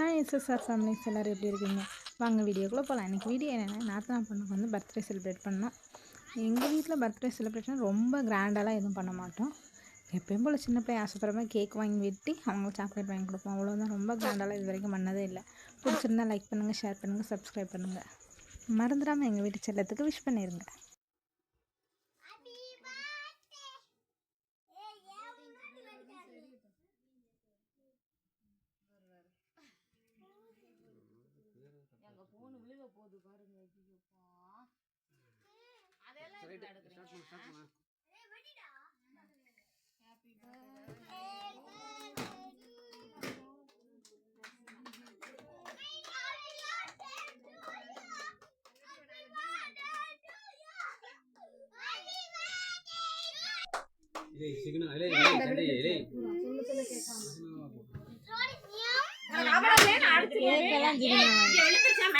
Hi SSR families எல்லோரும் எப்படி இருக்கீங்க? வாங்க வீடியோக்குள்ளே போகலாம் இன்றைக்கி வீடியோ என்னென்னா நாத்தனா பொண்ணுக்கு வந்து பர்த்டே செலிப்ரேட் பண்ணோம் எங்கள் வீட்டில் பர்த்டே செலிப்ரேஷன் ரொம்ப கிராண்டெல்லாம் எதுவும் பண்ண மாட்டோம். எப்பயும் போல் சின்ன பையன் ஆசைப்படுற கேக் வாங்கி வெட்டி அவங்களுக்கு சாக்லேட் வாங்கி கொடுப்போம். அவ்வளோதான் ரொம்ப கிராண்டெல்லாம் இது வரைக்கும் பண்ணதே இல்லை. பிடிச்சிருந்தா லைக் பண்ணுங்கள் ஷேர் பண்ணுங்கள் சப்ஸ்கிரைப் பண்ணுங்கள் மறந்துடாமல் எங்கள் வீட்டு செல்லத்துக்கு விஷ் பண்ணிடுங்க எங்க போன் விழுக போகுது பாருங்க ஐயோப்பா அதெல்லாம் ஹாப்பி சிக்னல்